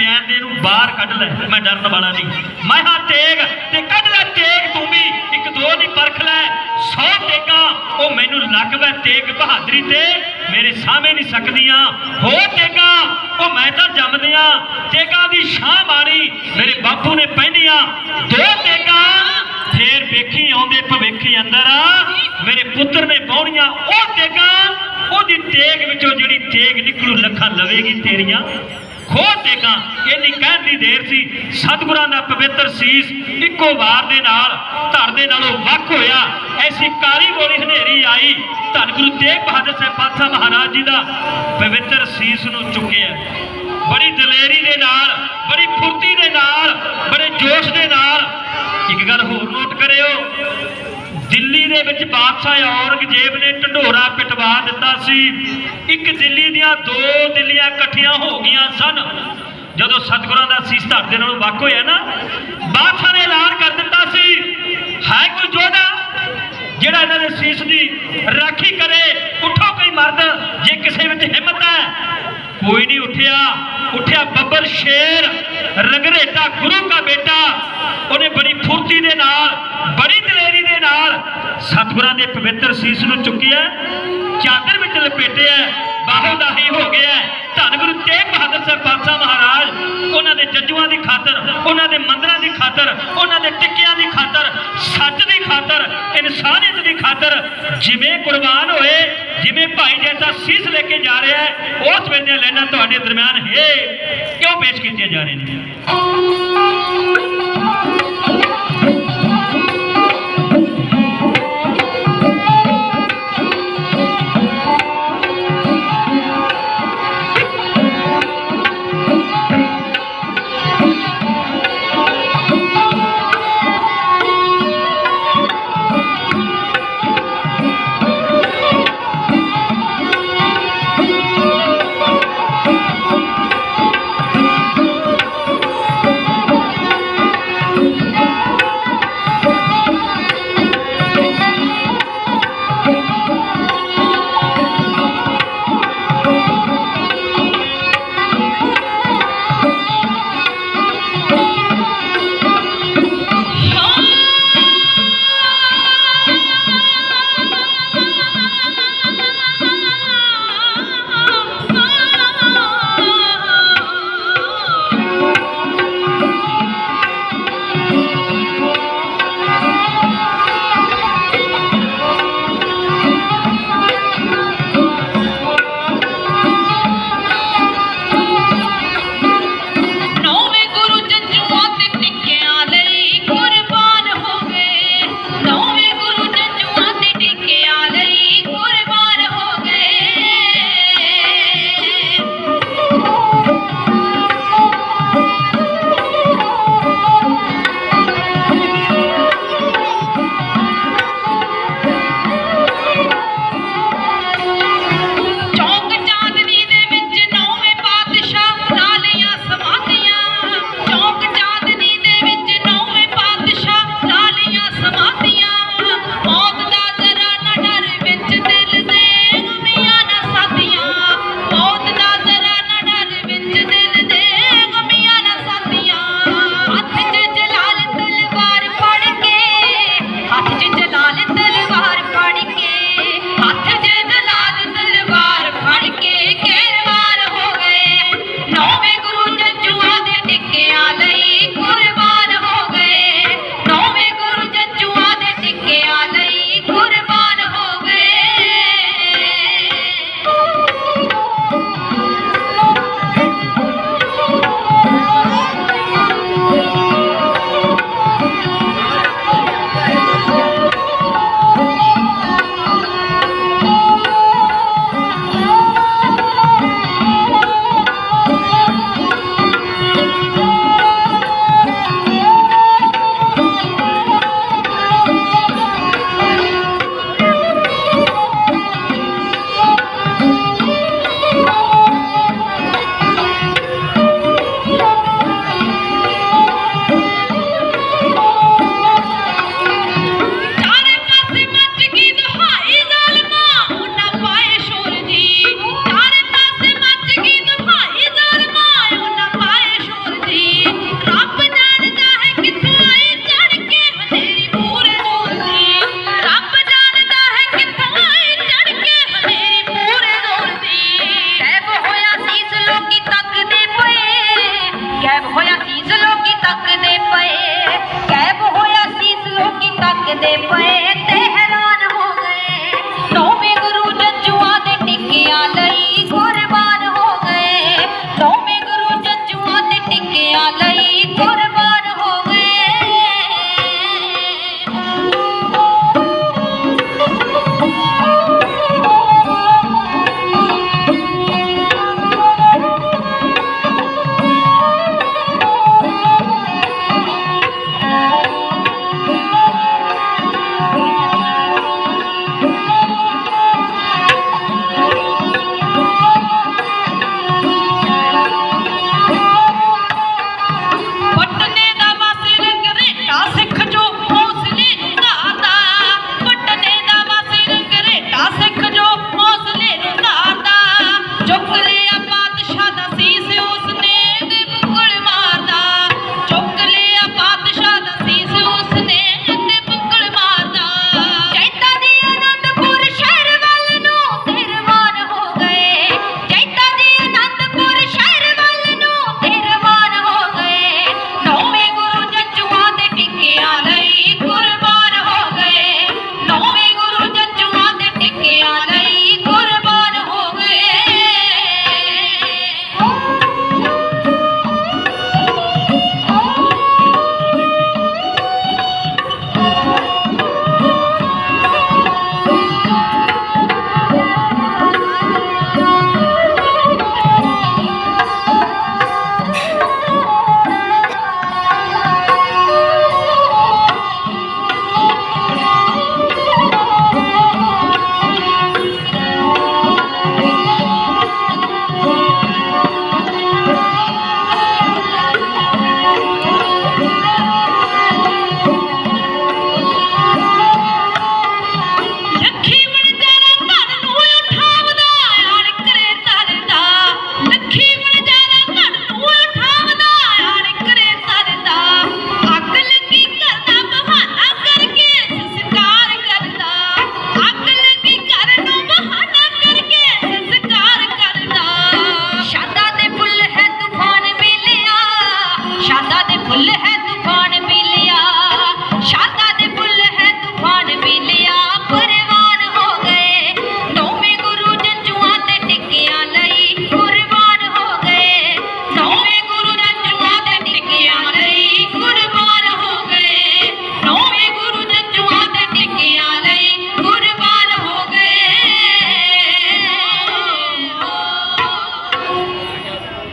ਮਿਆਨ ਦੇ ਨੂੰ ਬਾਹਰ ਕੱਢ ਲੈ, ਮੈਂ ਡਰਨ ਵਾਲਾ ਨਹੀਂ। ਮੈਂ ਹਾਂ ਤੇਗ, ਤੇ ਕੱਢ ਲੈ ਤੇਗ ਤੂੰ ਵੀ। ਇੱਕ ਦੋ ਨਹੀਂ ਪਰਖ ਲੈ, ਸੌ ਤੇਗਾ, ਉਹ ਮੈਨੂੰ ਲੱਗਦਾ ਤੇਗ ਬਹਾਦਰੀ ਤੇ, ਮੇਰੇ ਸਾਹਮਣੇ ਨਹੀਂ ਸਕਦੀਆਂ। ਹੋ ਤੇਗਾ, ਉਹ ਮੈਂ ਤਾਂ ਜੰਮਦਿਆਂ, ਤੇਗਾ ਦੀ ਸ਼ਾਹ ਮਾਰੀ, ਮੇਰੇ ਬਾਪੂ ਨੇ ਪਹਿਨੀਆਂ। ਦੋ ਤੇਗਾ, ਫੇਰ ਵੇਖੀ ਆਉਂਦੇ ਭਵਿੱਖੀ ਅੰਦਰ, ਮੇਰੇ ਪੁੱਤਰ ਨੇ ਬਾਉਣੀਆਂ ਉਹ ਤੇਗਾ, ਉਹਦੀ ਤੇਗ ਵਿੱਚੋਂ ਜਿਹੜੀ ਤੇਗ ਨਿਕਲੂ, ਲੱਖਾਂ ਲਵੇਗੀ ਤੇਰੀਆਂ। ਖੋ ਤੇਗਾ ਇੰਨੀ ਕਹਿਣ ਦੀ ਦੇਰ ਸੀ। ਸਤਿਗੁਰਾਂ ਦਾ ਪਵਿੱਤਰ ਸੀਸ ਇੱਕੋ ਵਾਰ ਦੇ ਨਾਲ ਧਰ ਦੇ ਨਾਲੋਂ ਵੱਖ ਹੋਇਆ। ਐਸੀ ਕਾਲੀ ਗੋਲੀ ਹਨੇਰੀ ਆਈ। ਧੰਨ ਗੁਰੂ ਤੇਗ ਬਹਾਦਰ ਸਾਹਿਬ ਪਾਤਸ਼ਾਹ ਮਹਾਰਾਜ ਜੀ ਦਾ ਪਵਿੱਤਰ ਸੀਸ ਨੂੰ ਚੁੱਕਿਆ। ਬੜੀ ਦਲੇਰੀ ਦੇ ਨਾਲ, ਬੜੀ ਫੁਰਤੀ ਦੇ ਨਾਲ, ਬੜੇ ਜੋਸ਼ ਦੇ ਨਾਲ। ਇੱਕ ਗੱਲ ਹੋਰ ਨੋਟ ਕਰਿਓ। ਦਿੱਲੀ ਦੇ ਵਿੱਚ ਬਾਦਸ਼ਾਹ ਔਰੰਗਜ਼ੇਬ ਨੇ ਢੰਡੋਰਾ ਪਿਟਵਾ ਦਿੱਤਾ ਸੀ। ਇੱਕ ਦਿੱਲੀ ਦੀਆਂ ਦੋ ਦਿੱਲੀਆਂ ਇਕੱਠੀਆਂ ਹੋ ਗਈਆਂ ਸਨ। ਜਦੋਂ ਸਤਿਗੁਰਾਂ ਦਾ ਸੀਸ ਧੜ ਦੇ ਨਾਲੋਂ ਵੱਖ ਹੋਇਆ ਨਾ, ਬਾਦਸ਼ਾਹ ਨੇ ਐਲਾਨ ਕਰ ਦਿੱਤਾ ਸੀ ਹੈ ਕੋਈ ਯੋਧਾ, ਜਿਹੜਾ ਇਹਨਾਂ ਦੇ ਸੀਸ ਦੀ ਰਾਖੀ ਕਰੇ, ਉੱਠੋ ਕੋਈ ਮਰਦ, ਜੇ ਕਿਸੇ ਵਿੱਚ ਹਿੰਮਤ ਹੈ। ਕੋਈ ਨਹੀਂ ਉੱਠਿਆ। ਉੱਠਿਆ ਬੱਬਰ ਸ਼ੇਰ। ਰੰਗਰੇਟਾ ਗੁਰੂ ਦਾ ਬੇਟਾ, ਉਹਨੇ ਬੜੀ ਫੁਰਤੀ ਦੇ ਨਾਲ, ਬੜੀ ਦਲੇਰੀ ਦੇ ਨਾਲ ਸਤਿਗੁਰਾਂ ਦੇ ਪਵਿੱਤਰ ਸੀਸ ਨੂੰ ਚੁੱਕਿਆ ਚਾਦਰ ਵਿੱਚ ਲਪੇਟਿਆ ਬਾਹੋਂ ਦਾਹੀ ਹੋ ਗਿਆ ਧੰਨ ਗੁਰੂ ਤੇਗ ਬਹਾਦਰ ਸਾਹਿਬ ਪਾਤਸ਼ਾਹ ਮਹਾਰਾਜ, ਉਹਨਾਂ ਦੇ ਜੱਜੂਆਂ ਦੀ ਖਾਤਰ, ਉਹਨਾਂ ਦੇ ਮੰਦਰਾਂ ਦੀ ਖਾਤਰ, ਉਹਨਾਂ ਦੇ ਟਿੱਕਿਆਂ ਦੀ ਖਾਤਰ, ਸੱਚ ਦੀ ਖਾਤਰ, ਇਨਸਾਨੀਅਤ ਦੀ ਖਾਤਰ ਜਿਵੇਂ ਕੁਰਬਾਨ ਹੋਏ ਜਿਵੇਂ ਭਾਈ ਜੈਸਾ ਸੀਸ ਲੈ ਕੇ ਜਾ ਰਿਹਾ ਹੈ, ਉਸ ਵੇਲੇ ਲੈਣਾ ਤੁਹਾਡੇ ਦਰਮਿਆਨ ਹੈ ਕਿਉਂ ਪੇਸ਼ ਕੀਤੀਆਂ ਜਾ ਰਹੀਆਂ ਨੇ?